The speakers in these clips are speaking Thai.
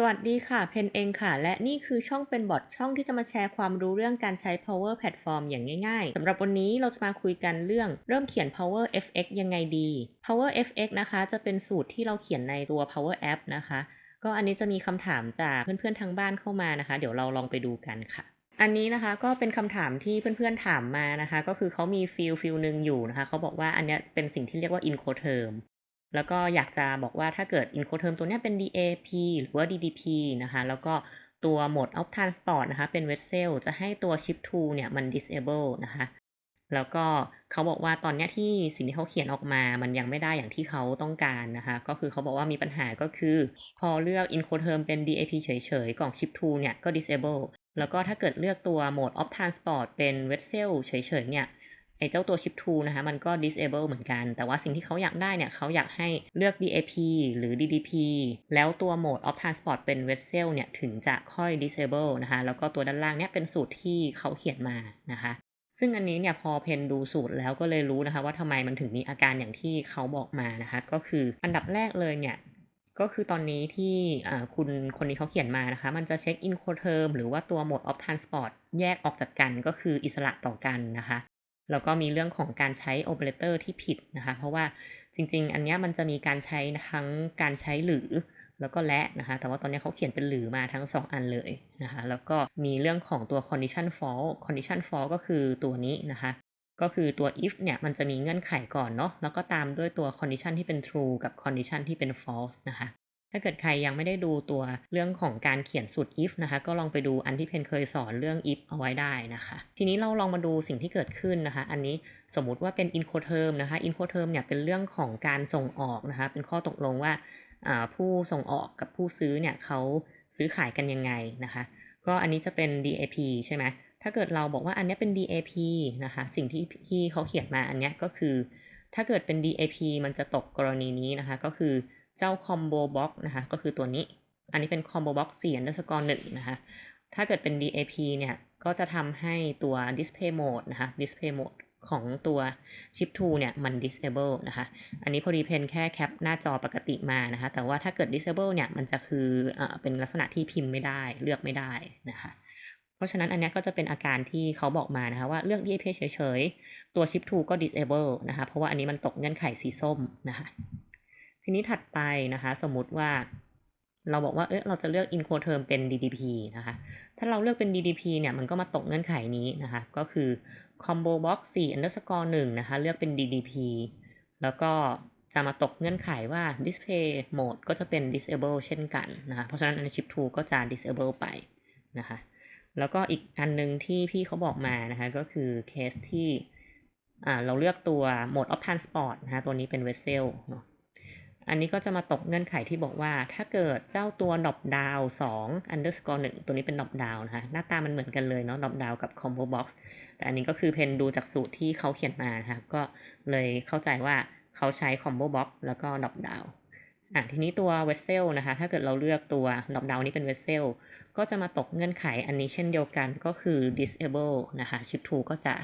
สวัสดีค่ะ เพนเองค่ะ และนี่คือช่องเป็นบอทช่องที่จะมาแชร์ความรู้เรื่องการใช้ Power Platform อย่างง่าย ๆสำหรับวันนี้เราจะมาคุยกันเรื่องเริ่มเขียน Power FX ยังไงดี Power FX นะคะ จะเป็นสูตรที่เราเขียนในตัว Power App นะคะ ก็อันนี้จะมีคำถามจากเพื่อนๆทางบ้านเข้ามานะคะ เดี๋ยวเราลองไปดูกันค่ะ อันนี้นะคะก็เป็นคำถามที่เพื่อนๆถามมานะคะ ก็คือเขามีฟิลฟิลหนึ่งอยู่นะคะเขาบอกว่าอันนี้เป็นสิ่งที่เรียกว่า Incoterm แล้วก็อยากจะบอกว่าถ้าเกิด Incoterm ตัวนี้เป็น DAP หรือว่า DDP นะคะ แล้วก็ตัว Mode of Transport นะคะ เป็น Vessel จะให้ตัว Shift to เนี่ยมัน disable นะคะ แล้วก็เขาบอกว่าตอนนี้ที่สิ่งที่เขาเขียนออกมา มันยังไม่ได้อย่างที่เขาต้องการนะคะ ก็คือเขาบอกว่ามีปัญหาก็คือ พอเลือก Incoterm เป็น DAP เฉยๆ กล่อง Shift to เนี่ยก็ disable แล้วก็ถ้าเกิดเลือกตัว Mode of Transport เป็น Vessel เฉยๆ เนี่ย ไอ้เจ้าตัว Shift to นะคะมันก็ disable เหมือนกัน แต่ว่าสิ่งที่เขาอยากได้เนี่ยเขาอยากให้เลือก DAP หรือ DDP แล้วตัว Mode of Transport เป็น Vessel เนี่ยถึงจะค่อย disable นะคะแล้วก็ตัวด้านล่างเนี่ยเป็นสูตรที่เขาเขียนมานะคะซึ่งอันนี้เนี่ยพอเพนดูสูตรแล้วก็เลยรู้นะคะว่าทำไมมันถึงมีอาการอย่างที่เขาบอกมานะคะก็คืออันดับแรกเลยเนี่ยก็คือตอนนี้ที่คุณคนนี้เขาเขียนมานะคะ มันจะเช็ค Incoterm หรือว่าตัว Mode of Transport แยกออกจากกันก็คืออิสระต่อกันนะคะ แล้วก็มีเรื่องของการใช้โอเปอเรเตอร์ที่ผิดนะคะ เพราะว่าจริง ๆ อันนี้มันจะมีการใช้ทั้งการใช้หรือแล้วก็และนะคะ แต่ว่าตอนนี้เขาเขียนเป็นหรือมาทั้ง 2 อันเลยนะคะ แล้วก็มีเรื่องของตัว condition false condition false ก็คือตัวนี้นะคะ ก็คือตัว if เนี่ยมันจะมีเงื่อนไขก่อนเนาะ แล้วก็ตามด้วยตัว condition ที่เป็น true กับ condition ที่เป็น false นะคะ ถ้าเกิดใครยังไม่ได้ดูตัวเรื่องของการเขียนสูตร if นะคะ ก็ลองไปดูอันที่เพนเคยสอนเรื่อง if เอาไว้ได้นะคะ ทีนี้เราลองมาดูสิ่งที่เกิดขึ้นนะคะ อันนี้สมมุติว่าเป็น incoterm นะคะ incoterm เนี่ยเป็นเรื่องของการส่งออกนะคะ เป็นข้อตกลงว่าผู้ส่งออกกับผู้ซื้อเนี่ยเขาซื้อขายกันยังไงนะคะ ก็อันนี้จะเป็น DAP ใช่ไหมถ้าเกิดเราบอกว่าอันนี้เป็น DAP นะคะ สิ่งที่ที่เขาเขียนมาอันนี้ก็คือ ถ้าเกิดเป็น DAP มันจะตกกรณีนี้นะคะ ก็คือ เจ้า combo box นะคะก็คือตัวนี้ อันนี้เป็น combo box 4 underscore 1นะคะถ้าเกิดเป็น DAP เนี่ย ก็จะทำให้ตัว display mode นะคะ display mode ของตัว chip 2เนี่ย มัน disable นะคะ อันนี้พอดีเพนแค่แคปหน้าจอปกติมานะคะ แต่ว่าถ้าเกิด disable เนี่ย มันจะคืออเป็นลักษณะที่พิมพ์ไม่ได้เลือกไม่ได้นะคะเพราะฉะนั้นอันนี้ก็จะเป็นอาการที่เขาบอกมานะคะว่าเลือก DAP เฉยๆ ตัว chip 2ก็ disable นะคะ เพราะว่าอันนี้มันตกเงื่อนไขสีส้มนะคะ ทีนี้ถัดไปนะคะ สมมุติว่าเราบอกว่า เออเราจะเลือก Incoterm เป็น DDP นะคะ ถ้าเราเลือกเป็น DDP เนี่ย มันก็มาตกเงื่อนไขนี้นะคะ ก็คือ combo box 4 underscore 1นะคะ เลือกเป็น DDP แล้วก็จะมาตกเงื่อนไขว่า display mode ก็จะเป็น disable เช่นกันนะคะ เพราะฉะนั้นอัน chip 2 ก็จะ disable ไปนะคะ แล้วก็อีกอันนึงที่พี่เขาบอกมานะคะ ก็คือเคสที่เราเลือกตัว mode of transport นะคะ ตัวนี้เป็น vessel เนาะ อันนี้ก็จะมาตกเงื่อนไขที่บอกว่า ถ้าเกิดเจ้าตัว drop down 2 underscore 1ตัวนี้เป็น drop down นะคะหน้าตามันเหมือนกันเลยเนาะ drop down กับ combo box แต่อันนี้ก็คือเพนดูจากสูตรที่เขาเขียนมานะคะก็เลยเข้าใจว่าเขาใช้ combo box แล้วก็ drop down อะทีนี้ตัว vessel นะคะ ถ้าเกิดเราเลือกตัว drop down นี้เป็น vessel ก็จะมาตกเงื่อนไขอันนี้เช่นเดียวกันก็คือ disable นะคะ shift to ก็จะ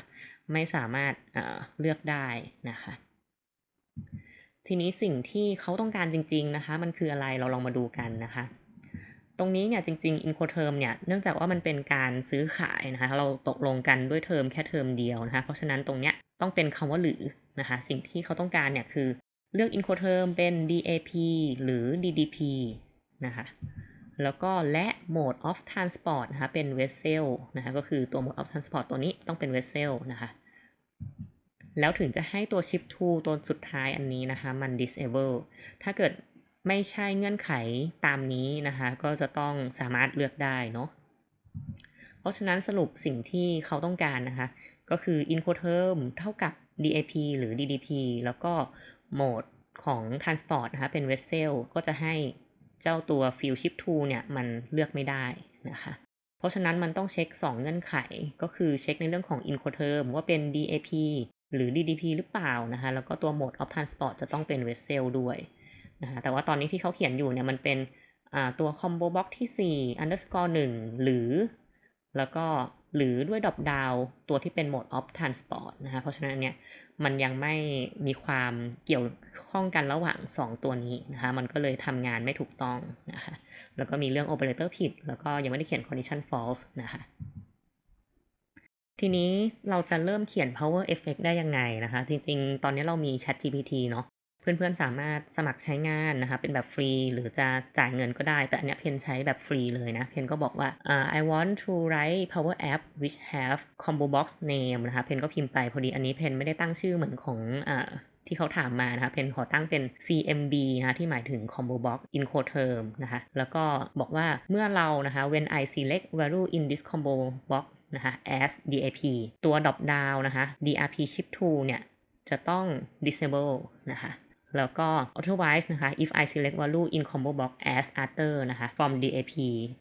ไม่สามารถเเลือกได้นะคะ ทีนี้สิ่งที่เขาต้องการจริง ๆนะคะ มันคืออะไรเราลองมาดูกันนะคะ ตรงนี้เนี่ยจริงๆ Incoterm เนี่ยเนื่องจากว่ามันเป็นการซื้อขายนะคะเราตกลงกันด้วยเทอมแค่เทอมเดียวนะคะ เพราะฉะนั้นตรงเนี้ยต้องเป็นคำว่าหรือนะคะ สิ่งที่เขาต้องการเนี่ยคือเลือก Incoterm เป็น DAP หรือ DDP นะคะแล้วก็และ mode of transport นะคะเป็น vessel นะคะก็คือตัว mode of transport ตัวนี้ต้องเป็น vessel นะคะ แล้วถึงจะให้ตัว shift to ตัวสุดท้ายอันนี้นะคะมัน disable ถ้าเกิดไม่ใช่เงื่อนไขตามนี้นะคะ ก็จะต้องสามารถเลือกได้เนาะเพราะฉะนั้นสรุปสิ่งที่เขาต้องการนะคะ ก็คือ Incoterm เท่ากับ DAP หรือ DDP แล้วก็ mode ของ transport นะคะ เป็น vessel ก็จะให้เจ้าตัว field shift to เนี่ย มันเลือกไม่ได้นะคะ เพราะฉะนั้นมันต้องเช็ค 2 เงื่อนไข ก็คือเช็คในเรื่องของ Incoterm ว่าเป็น DAP หรือ DDP หรือเปล่านะคะ แล้วก็ตัว mode of transport จะต้องเป็น vessel ด้วยนะคะแต่ว่าตอนนี้ที่เขาเขียนอยู่เนี่ยมันเป็นตัว combo box ที่ 4 underscore 1 หรือ แล้วก็หรือด้วยดรอปดาวตัวที่เป็น mode of transport นะคะ เพราะฉะนั้นเนี่ยมันยังไม่มีความเกี่ยวข้องกันระหว่าง 2 ตัวนี้นะคะ มันก็เลยทำงานไม่ถูกต้องนะคะ แล้วก็มีเรื่อง operator ผิด แล้วก็ยังไม่ได้เขียน condition false นะคะ ทีนี้เราจะเริ่มเขียน power effect ได้ยังไงนะคะ จริงๆ ตอนนี้เรามี chat gpt เนาะเพื่อนๆ สามารถสมัครใช้งานนะคะ เป็นแบบฟรี หรือจะจ่ายเงินก็ได้ แต่อันนี้เพนใช้แบบฟรีเลยนะ เพนก็บอกว่า uh, I want to write power app which have combo box name นะคะ เพนก็พิมพ์ไปพอดีอันนี้เพนไม่ได้ตั้งชื่อเหมือนของอ่าที่เขาถามมานะคะเพนขอตั้งเป็น CMB นะคะที่หมายถึง combo box incoterm นะคะ แล้วก็บอกว่าเมื่อเรานะคะ when I select value in this combo box นะคะ as DAP ตัว drop down นะคะ DRP shift to เนี่ยจะต้อง disable นะคะ แล้วก็ otherwise นะคะ if I select value in combo box as other นะคะ from DAP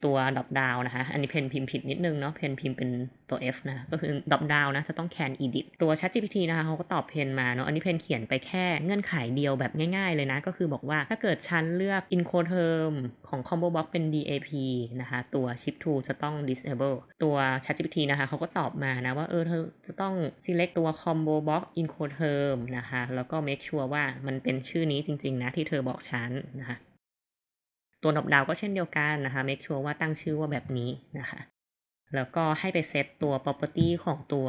ตัว drop down นะคะ อันนี้เพนพิมพ์ผิดนิดนึงเนาะเพนพิมพ์เป็นตัว F นะ ก็คือ drop down นะ จะต้อง can edit ตัว ChatGPT นะคะเขาก็ตอบเพนมาเนาะ อันนี้เพนเขียนไปแค่เงื่อนไขเดียวแบบง่ายๆเลยนะ ก็คือบอกว่าถ้าเกิดฉันเลือก incoterm ของ combo box เป็น DAP นะคะ ตัว shift to จะต้อง disable ตัว ChatGPT นะคะเขาก็ตอบมานะว่าเออเธอจะต้อง select ตัว combo box incoterm นะคะ แล้วก็ make sure ว่ามันเป็นชื่อนี้จริง ๆ นะที่เธอบอกฉันนะคะตัวดอกดาวก็เช่นเดียวกันนะคะ make sure ว่าตั้งชื่อว่าแบบนี้นะคะ แล้วก็ให้ไปเซตตัว property ของตัว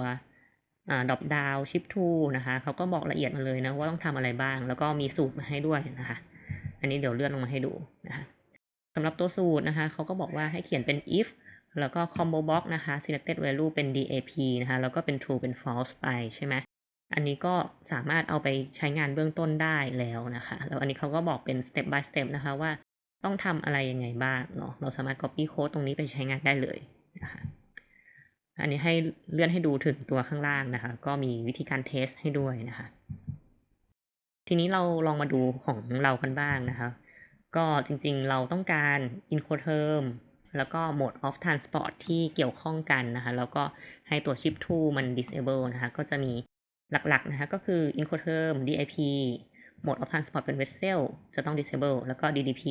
ดอกดาวชิปทูนะคะเขาก็บอกละเอียดมาเลยนะว่าต้องทำอะไรบ้าง แล้วก็มีสูตรมาให้ด้วยนะคะ อันนี้เดี๋ยวเลื่อนลงมาให้ดูนะคะสำหรับตัวสูตรนะคะเขาก็บอกว่าให้เขียนเป็น if แล้วก็ combo box นะคะ selected value เป็น DAP นะคะ แล้วก็เป็น true เป็น false ไปใช่ไหม อันนี้ก็สามารถเอาไปใช้งานเบื้องต้นได้แล้วนะคะ แล้วอันนี้เขาก็บอกเป็น step by step นะคะว่าต้องทำอะไรยังไงบ้างเนาะ เราสามารถ copy code ตรงนี้ไปใช้งานได้เลยนะคะ อันนี้ให้เลื่อนให้ดูถึงตัวข้างล่างนะคะ ก็มีวิธีการเทสให้ด้วยนะคะ ทีนี้เราลองมาดูของเรากันบ้างนะคะ ก็จริงๆเราต้องการ Incoterm แล้วก็ mode of transport ที่เกี่ยวข้องกันนะคะ แล้วก็ให้ตัว shift to มัน disable นะคะ ก็จะมี หลักๆนะคะก็คือ Incoterm DIP Mode of Transport เป็น Vessel จะต้อง disable แล้วก็ DDP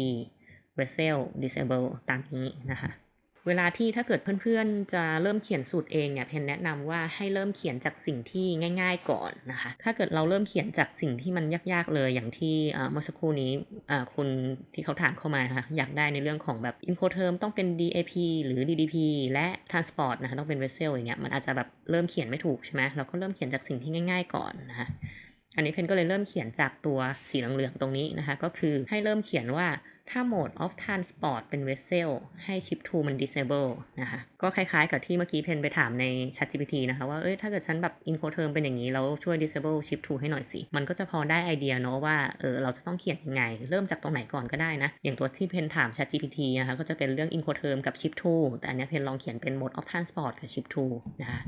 Vessel disable ตามนี้นะคะ เวลาที่ถ้าเกิดเพื่อนๆ จะเริ่มเขียนสูตรเองเนี่ยเพนแนะนำว่าให้เริ่มเขียนจากสิ่งที่ง่าย ๆก่อนนะคะ ถ้าเกิดเราเริ่มเขียนจากสิ่งที่มันยากๆเลยอย่างที่เมื่อสักครู่นี้คุณที่เขาถามเข้ามานะคะอยากได้ในเรื่องของแบบ Incoterm ต้องเป็น DAP หรือ DDP และ Transport นะคะต้องเป็น Vessel อย่างเงี้ยมันอาจจะแบบเริ่มเขียนไม่ถูกใช่ไหมเราก็เริ่มเขียนจากสิ่งที่ง่าย ๆ ก่อนนะคะอันนี้เพนก็เลยเริ่มเขียนจากตัวสีเหลืองๆตรงนี้นะคะ ก็คือให้เริ่มเขียนว่า ถ้า mode of transport เป็น vessel ให้ ship to มัน disable นะคะ ก็คล้ายๆกับที่เมื่อกี้เพนไปถามใน ChatGPT นะคะว่า เอ้ย ถ้าเกิดฉันแบบ incoterm เป็นอย่างนี้ แล้วช่วย disable ship to ให้หน่อยสิ มันก็จะพอได้ไอเดียเนาะว่า เออ เราจะต้องเขียนยังไง เริ่มจากตรงไหนก่อนก็ได้นะ อย่างตัวที่เพนถาม ChatGPT นะคะ ก็จะเป็นเรื่อง incoterm กับ ship to แต่อันนี้เพนลองเขียนเป็น mode of transport กับ ship to นะคะ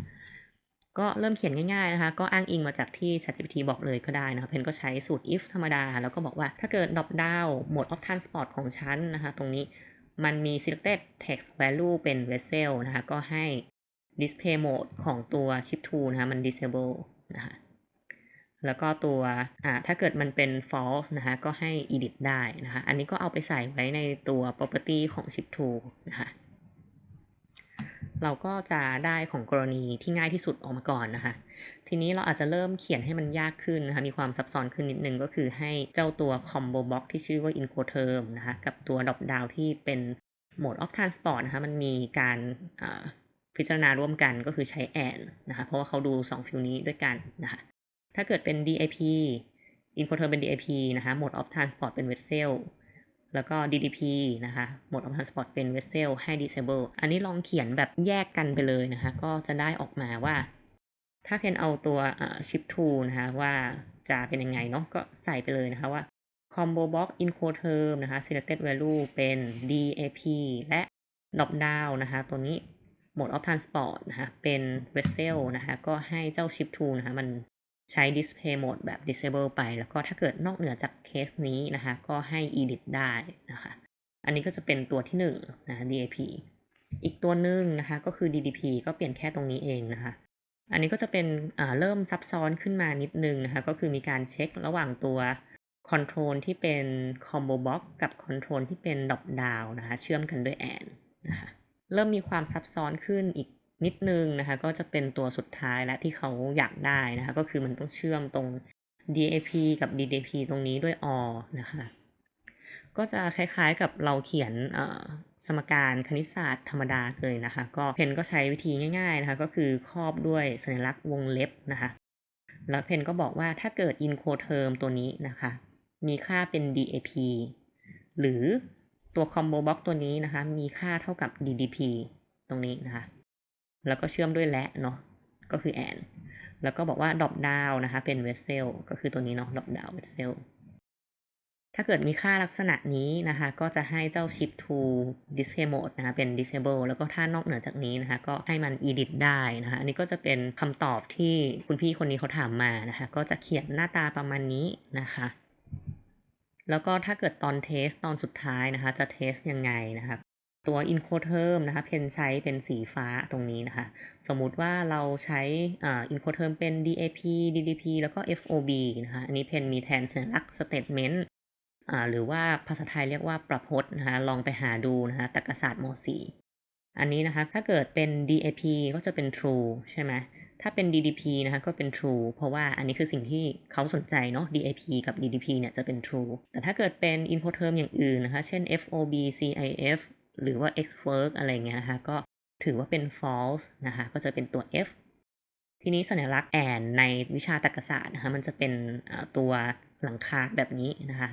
ก็เริ่มเขียนง่ายๆนะคะ ก็อ้างอิงมาจากที่ ChatGPT บอกเลยก็ได้นะคะเพนก็ใช้สูตร if ธรรมดา แล้วก็บอกว่าถ้าเกิด drop down mode of transport ของฉันนะคะ ตรงนี้มันมี selected text value เป็น vessel นะคะ ก็ให้ display mode ของตัว ship to นะคะมัน disable นะคะแล้วก็ตัวอ่าถ้าเกิดมันเป็น false นะคะ ก็ให้ edit ได้นะคะ อันนี้ก็เอาไปใส่ไว้ในตัว property ของ ship to นะคะ เราก็จะได้ของกรณีที่ง่ายที่สุดออกมาก่อนนะคะ ทีนี้เราอาจจะเริ่มเขียนให้มันยากขึ้นนะคะ มีความซับซ้อนขึ้นนิดนึงก็คือให้เจ้าตัว combo box ที่ชื่อว่า incoterm นะคะ กับตัว drop down ที่เป็น mode of transport นะคะ มันมีการพิจารณาร่วมกันก็คือใช้ and นะคะ เพราะว่าเขาดู 2 ฟิลนี้ด้วยกันนะคะ ถ้าเกิดเป็น DIP incoterm เป็น DIP นะคะ mode of transport เป็น vessel แล้วก็ DDP นะคะ mode of transport เป็น vessel ให้ disable อันนี้ลองเขียนแบบแยกกันไปเลยนะคะ ก็จะได้ออกมาว่า ถ้าเพนเอาตัว ship to นะคะว่าจะเป็นยังไงเนาะก็ใส่ไปเลยนะคะว่า combo box incoterm นะคะ selected value เป็น DAP และ drop down นะคะตัวนี้ mode of transport นะคะเป็น vessel นะคะก็ให้เจ้า ship to นะคะมัน ใช้ display mode แบบ disable ไป แล้วก็ถ้าเกิดนอกเหนือจากเคสนี้นะคะ ก็ให้ edit ได้นะคะ อันนี้ก็จะเป็นตัวที่1นนะ DAP อีกตัวหนึ่งนะคะก็คือ DDP ก็เปลี่ยนแค่ตรงนี้เองนะคะ อันนี้ก็จะเป็นเริ่มซับซ้อนขึ้นมานิดนึงนะคะ ก็คือมีการเช็คระหว่างตัว control ที่เป็น combo box กับ control ที่เป็น drop down นะคะ เชื่อมกันด้วย and นะคะ เริ่มมีความซับซ้อนขึ้นอีก นิดนึงนะคะก็จะเป็นตัวสุดท้ายและที่เขาอยากได้นะคะก็คือมันต้องเชื่อมตรง DAP กับ DDP ตรงนี้ด้วย OR นะคะก็จะคล้ายๆกับเราเขียนสมการคณิตศาสตร์ธรรมดาเลยนะคะ ก็เพนก็ใช้วิธีง่ายๆนะคะก็คือครอบด้วยสัญลักษณ์วงเล็บนะคะแล้วเพนก็บอกว่าถ้าเกิด Incoterm ตัวนี้นะคะ มีค่าเป็น DAP หรือตัว Combo Box ตัวนี้นะคะ มีค่าเท่ากับ DDP ตรงนี้นะคะ แล้วก็เชื่อมด้วยและเนาะก็คือ and แล้วก็บอกว่า drop down นะคะเป็น vessel ก็คือตัวนี้เนาะ drop down vessel ถ้าเกิดมีค่าลักษณะนี้นะคะ ก็จะให้เจ้า shift to display mode นะคะเป็น disable แล้วก็ถ้านอกเหนือจากนี้นะคะ ก็ให้มัน edit ได้นะคะอันนี้ก็จะเป็นคำตอบที่คุณพี่คนนี้เขาถามมานะคะ ก็จะเขียนหน้าตาประมาณนี้นะคะ แล้วก็ถ้าเกิดตอนเทสตอนสุดท้ายนะคะ จะเทสยังไงนะคะ ตัว Incoterm นะคะ เพนใช้เป็นสีฟ้าตรงนี้นะคะ สมมุติว่าเราใช้อ่า Incoterm เป็น DAP DDP แล้วก็ FOB นะคะ อันนี้เพนมีแทนสัญลักษณ์ statement อ่าหรือว่าภาษาไทยเรียกว่าประพจน์นะคะ ลองไปหาดูนะคะตรรกศาสตร์ม .4 อันนี้นะคะ ถ้าเกิดเป็น DAP ก็จะเป็น true ใช่ไหมถ้าเป็น DDP นะคะก็เป็น true เพราะว่าอันนี้คือสิ่งที่เขาสนใจเนาะ DAP กับ DDP เนี่ยจะเป็น true แต่ถ้าเกิดเป็น Incoterm อย่างอื่นนะคะ เช่น FOB CIF หรือว่า Xwork อะไรเงี้ยนะคะก็ถือว่าเป็น false นะคะก็จะเป็นตัว F ทีนี้สัญลักษณ์ and ในวิชาตรรกศาสตร์นะคะมันจะเป็นตัวหลังคาแบบนี้นะคะ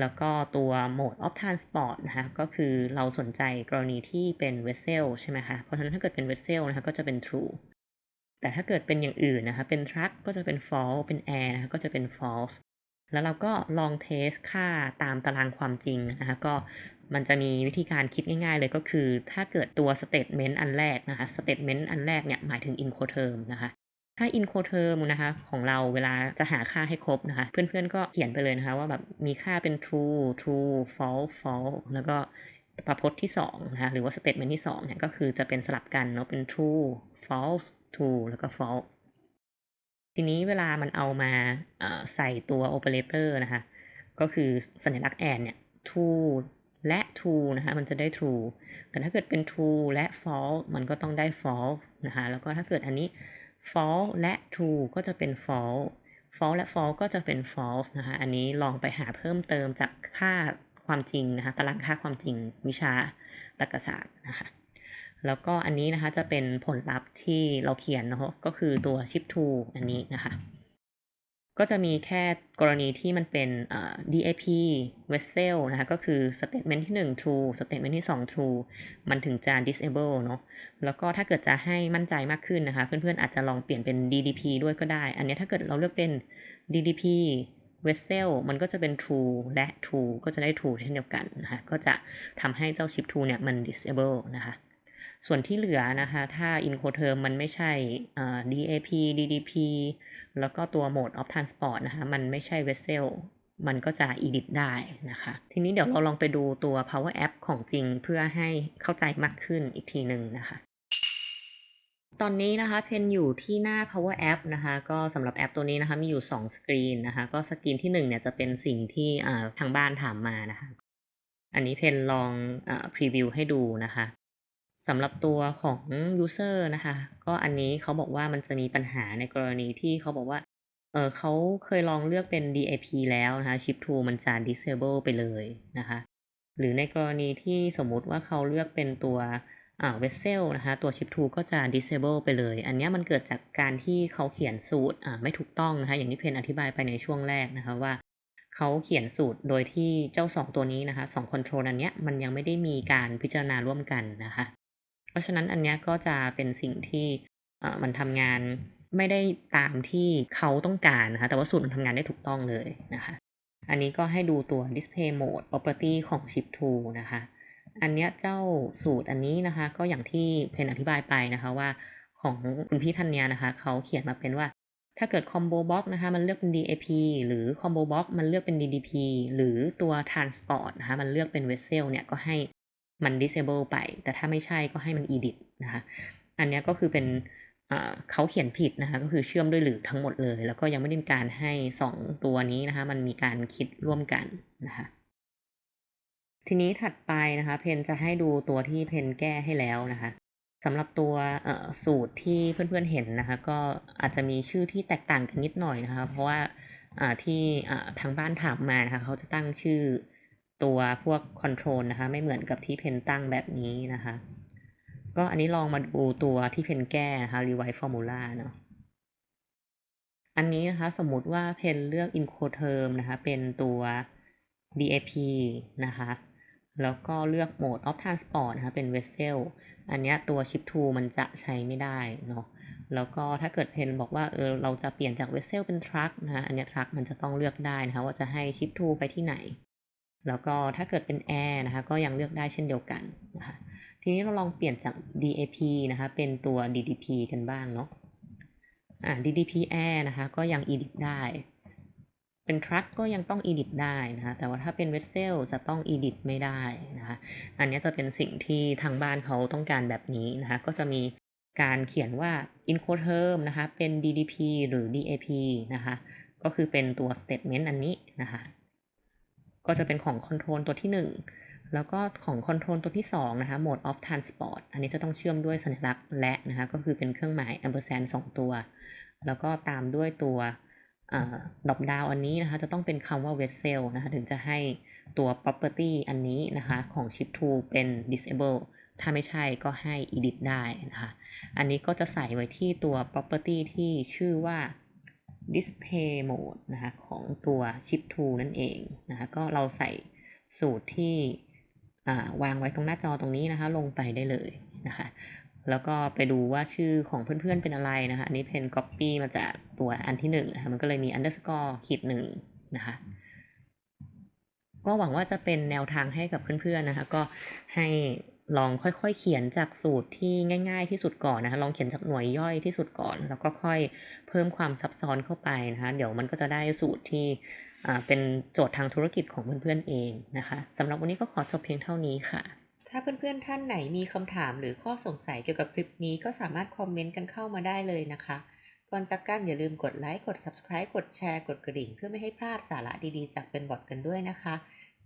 แล้วก็ตัว mode of transport นะคะก็คือเราสนใจกรณีที่เป็น vessel ใช่ไหมคะเพราะฉะนั้นถ้าเกิดเป็น vessel นะคะก็จะเป็น true แต่ถ้าเกิดเป็นอย่างอื่นนะคะเป็น truck ก็จะเป็น false เป็น air นะคะก็จะเป็น false แล้วเราก็ลองเทสค่าตามตารางความจริงนะคะก็มันจะมีวิธีการคิดง่ายๆเลยก็คือ ถ้าเกิดตัว statement อันแรกนะคะ statement อันแรกเนี่ยหมายถึง incoterm นะคะถ้า incoterm นะคะของเราเวลาจะหาค่าให้ครบนะคะ เพื่อนๆก็เขียนไปเลยนะคะว่าแบบมีค่าเป็น true true false false แล้วก็ประพจน์ที่2นะคะหรือว่า statement ที่2เนี่ยก็คือจะเป็นสลับกันเนาะเป็น true false true แล้วก็ false ทีนี้เวลามันเอามาใส่ตัว operator นะคะ ก็คือสัญลักษณ์ and เนี่ย true และ true นะคะมันจะได้ true แต่ถ้าเกิดเป็น true และ false มันก็ต้องได้ false นะคะแล้วก็ถ้าเกิดอันนี้ false และ true ก็จะเป็น false false และ false ก็จะเป็น false นะคะอันนี้ลองไปหาเพิ่มเติมจากค่าความจริงนะคะตารางค่าความจริงวิชาตรรกศาสตร์นะคะ แล้วก็อันนี้นะคะจะเป็นผลลัพธ์ที่เราเขียนเนาะก็คือตัว shift to อันนี้นะคะก็จะมีแค่กรณีที่มันเป็น DAP vessel นะคะก็คือ statement ที่ 1 true statement ที่ 2 true มันถึงจะ disable เนาะแล้วก็ถ้าเกิดจะให้มั่นใจมากขึ้นนะคะ เพื่อนๆอาจจะลองเปลี่ยนเป็น DDP ด้วยก็ได้ อันนี้ถ้าเกิดเราเลือกเป็น DDP vessel มันก็จะเป็น true และ true ก็จะได้ true เช่นเดียวกันนะคะ ก็จะทำให้เจ้า shift to เนี่ยมัน disable นะคะ ส่วนที่เหลือนะคะ ถ้า Incoterm มันไม่ใช่อ่า DAP DDP แล้วก็ตัว Mode of Transport นะคะ มันไม่ใช่ Vessel มันก็จะ edit ได้นะคะ ทีนี้เดี๋ยวเราลองไปดูตัว Power App ของจริงเพื่อให้เข้าใจมากขึ้นอีกทีหนึ่งนะคะ ตอนนี้นะคะ เพนอยู่ที่หน้า Power App นะคะ ก็สำหรับแอปตัวนี้นะคะ มีอยู่ 2 สกรีนนะคะ ก็สกรีนที่1เนี่ยจะเป็นสิ่งที่ทางบ้านถามมานะคะ อันนี้เพนลองอ่าพรีวิวให้ดูนะคะ สำหรับตัวของ user นะคะ ก็อันนี้เขาบอกว่ามันจะมีปัญหาในกรณีที่เขาบอกว่า เออเขาเคยลองเลือกเป็น DAP แล้วนะคะ Shift to มันจะ disable ไปเลยนะคะ หรือในกรณีที่สมมุติว่าเขาเลือกเป็นตัวอ่า vessel นะคะ ตัว shift to ก็จะ disable ไปเลย อันนี้มันเกิดจากการที่เขาเขียนสูตรอ่าไม่ถูกต้องนะคะ อย่างที่เพนอธิบายไปในช่วงแรกนะคะว่าเขาเขียนสูตรโดยที่เจ้า 2 ตัวนี้นะคะ2 control อันเนี้ยมันยังไม่ได้มีการพิจารณาร่วมกันนะคะ เพราะฉะนั้นอันเนี้ยก็จะเป็นสิ่งที่มันทำงานไม่ได้ตามที่เขาต้องการนะคะ แต่ว่าสูตรมันทำงานได้ถูกต้องเลยนะคะ อันนี้ก็ให้ดูตัว display mode property ของ shift to นะคะ อันเนี้ยเจ้าสูตรอันนี้นะคะ ก็อย่างที่เพนอธิบายไปนะคะว่าของคุณพี่ท่านเนี้ยนะคะ เขาเขียนมาเป็นว่า ถ้าเกิด combo box นะคะ มันเลือกเป็น DAP หรือ combo box มันเลือกเป็น DDP หรือตัว transport นะคะ มันเลือกเป็น vessel เนี่ยก็ให้ มัน disable ไป แต่ถ้าไม่ใช่ก็ให้มัน edit นะคะอันนี้ก็คือเป็นเขาเขียนผิดนะคะก็คือเชื่อมด้วยหรือทั้งหมดเลย แล้วก็ยังไม่ได้มีการให้สองตัวนี้นะคะมันมีการคิดร่วมกันนะคะทีนี้ถัดไปนะคะเพนจะให้ดูตัวที่เพนแก้ให้แล้วนะคะสำหรับตัวสูตรที่เพื่อนๆเห็นนะคะก็อาจจะมีชื่อที่แตกต่างกันนิดหน่อยนะคะเพราะว่าที่ทางบ้านถามมานะคะเขาจะตั้งชื่อ ตัวพวกคอนโทรลนะคะ ไม่เหมือนกับที่เพนตั้งแบบนี้นะคะ ก็อันนี้ลองมาดูตัวที่เพนแก้นะคะ rewrite formula เนาะอันนี้นะคะสมมุติว่าเพนเลือก Incoterm นะคะ เป็นตัว DAP นะคะ แล้วก็เลือก Mode of Transport นะคะ เป็น Vessel อันนี้ตัว Ship to มันจะใช้ไม่ได้เนาะ แล้วก็ถ้าเกิดเพนบอกว่าเออเราจะเปลี่ยนจาก Vessel เป็น Truck นะคะอันนี้ย Truck มันจะต้องเลือกได้นะคะ ว่าจะให้ Ship to ไปที่ไหน แล้วก็ถ้าเกิดเป็น Air นะคะก็ยังเลือกได้เช่นเดียวกันนะคะทีนี้เราลองเปลี่ยนจาก DAP นะคะเป็นตัว DDP กันบ้างเนาะอ่า DDP Air นะคะก็ยัง edit ได้ เป็น truck ก็ยังต้อง edit ได้นะคะแต่ว่าถ้าเป็น vessel จะต้อง edit ไม่ได้นะคะอันนี้จะเป็นสิ่งที่ทางบ้านเขาต้องการแบบนี้นะคะก็จะมีการเขียนว่า incoterm นะคะเป็น DDP หรือ DAP นะคะก็คือเป็นตัว statement อันนี้นะคะ ก็จะเป็นของ control ตัวที่ 1 แล้วก็ของ control ตัวที่2นะคะ mode of transport อันนี้จะต้องเชื่อมด้วยสัญลักษณ์และนะคะ ก็คือเป็นเครื่องหมาย ampersand 2 ตัว แล้วก็ตามด้วยตัวดอปดาวอันนี้นะคะ จะต้องเป็นคำว่า vessel นะคะ ถึงจะให้ตัว property อันนี้นะคะ ของ ship to เป็น disable ถ้าไม่ใช่ก็ให้ edit ได้นะคะ อันนี้ก็จะใส่ไว้ที่ตัว property ที่ชื่อว่า display mode นะคะของตัว ship to นั่นเองนะคะก็เราใส่สูตรที่วางไว้ตรงหน้าจอตรงนี้นะคะ ลงไปได้เลยนะคะแล้วก็ไปดูว่าชื่อของเพื่อนๆเป็นอะไรนะคะ อันนี้เพน copy มาจากตัวอันที่หนึ่งนะคะมันก็เลยมี underscore ขีดหนึ่งนะคะก็หวังว่าจะเป็นแนวทางให้กับเพื่อนๆนะคะ ก็ให้ ลองค่อยๆ เขียนจากสูตรที่ง่าย ๆ ที่สุดก่อนนะคะ ลองเขียนจากหน่วยย่อยที่สุดก่อน แล้วก็ค่อยเพิ่มความซับซ้อนเข้าไปนะคะ เดี๋ยวมันก็จะได้สูตรที่เป็นโจทย์ทางธุรกิจของเพื่อนๆเองนะคะสำหรับวันนี้ก็ขอจบเพียงเท่านี้ค่ะ ถ้าเพื่อนๆท่านไหนมีคำถามหรือข้อสงสัยเกี่ยวกับคลิปนี้ก็สามารถคอมเมนต์กันเข้ามาได้เลยนะคะก่อนจากกันอย่าลืมกดไลค์ กด subscribe กดแชร์ กดกระดิ่ง เพื่อไม่ให้พลาดสาระดีๆ จากเป็นบอทกันด้วยนะคะ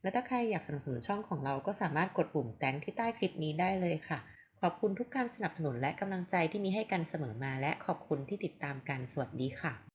และถ้าใครอยากสนับสนุนช่องของเราก็สามารถกดปุ่มแตงที่ใต้คลิปนี้ได้เลยค่ะ ขอบคุณทุกการสนับสนุนและกำลังใจที่มีให้กันเสมอมาและขอบคุณที่ติดตามกันสวัสดีค่ะ